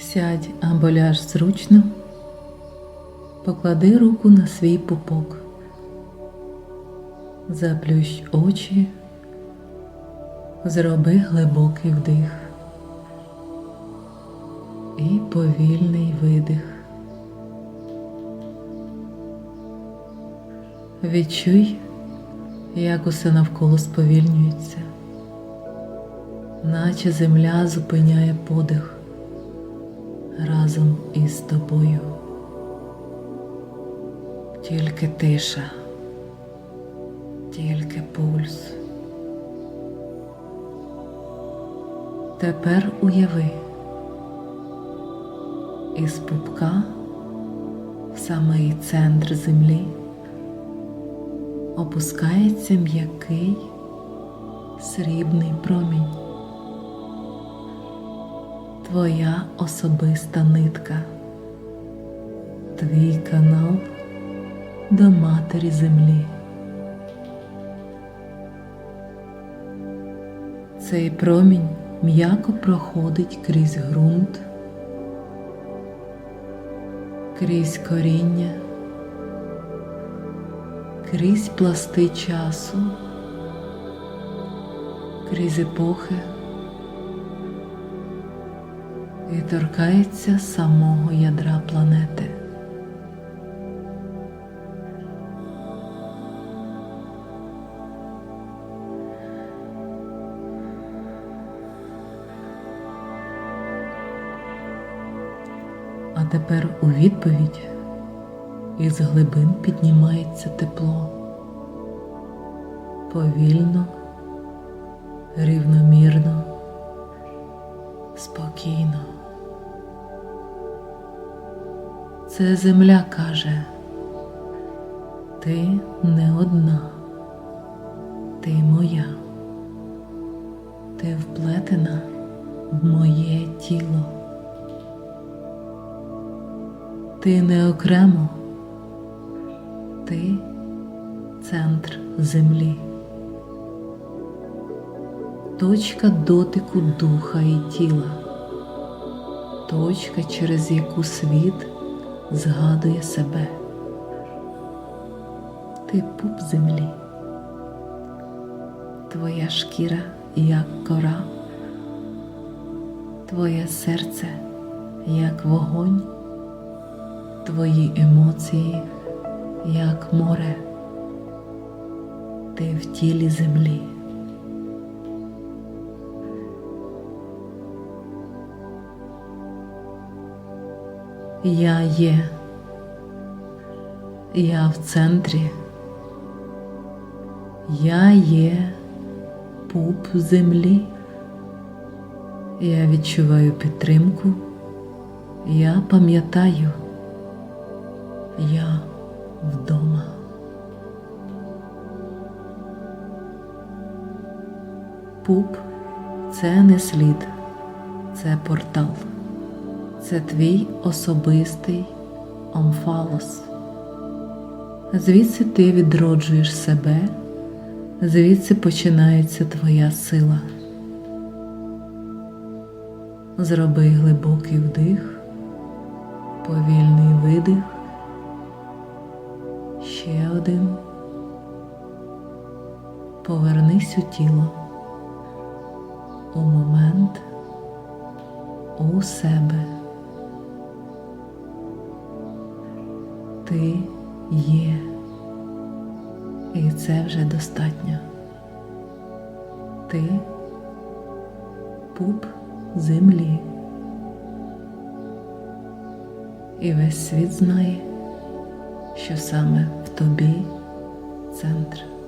Сядь або ляж зручно, поклади руку на свій пупок, заплющ очі, зроби глибокий вдих. І повільний видих. Відчуй, як усе навколо сповільнюється, наче земля зупиняє подих разом із тобою. Тільки тиша, тільки пульс. Тепер уяви із пупка в самий центр землі опускається м'який срібний промінь. Твоя особиста нитка, твій канал до матері землі. Цей промінь м'яко проходить крізь ґрунт, крізь коріння, крізь пласти часу, крізь епохи і торкається самого ядра планети. А тепер у відповідь із глибин піднімається тепло. Повільно, рівномірно, спокійно. Це земля каже, ти не одна, ти моя, ти вплетена в моє тіло. Ти не окремо, ти центр землі, точка дотику духа і тіла, точка, через яку світ згадує себе. Ти пуп землі, твоя шкіра як кора, твоє серце як вогонь. Твої емоції, як море, ти в тілі землі. Я є, я в центрі, я є пуп землі, я відчуваю підтримку, я пам'ятаю. Я вдома. Пуп це не слід, це портал, це твій особистий омфалос. Звідси ти відроджуєш себе, звідси починається твоя сила. Зроби глибокий вдих, повільний видих. Ще один. Повернись у тіло у момент у себе. Ти є, і це вже достатньо. Ти пуп землі. І весь світ знає що саме в тобі центр.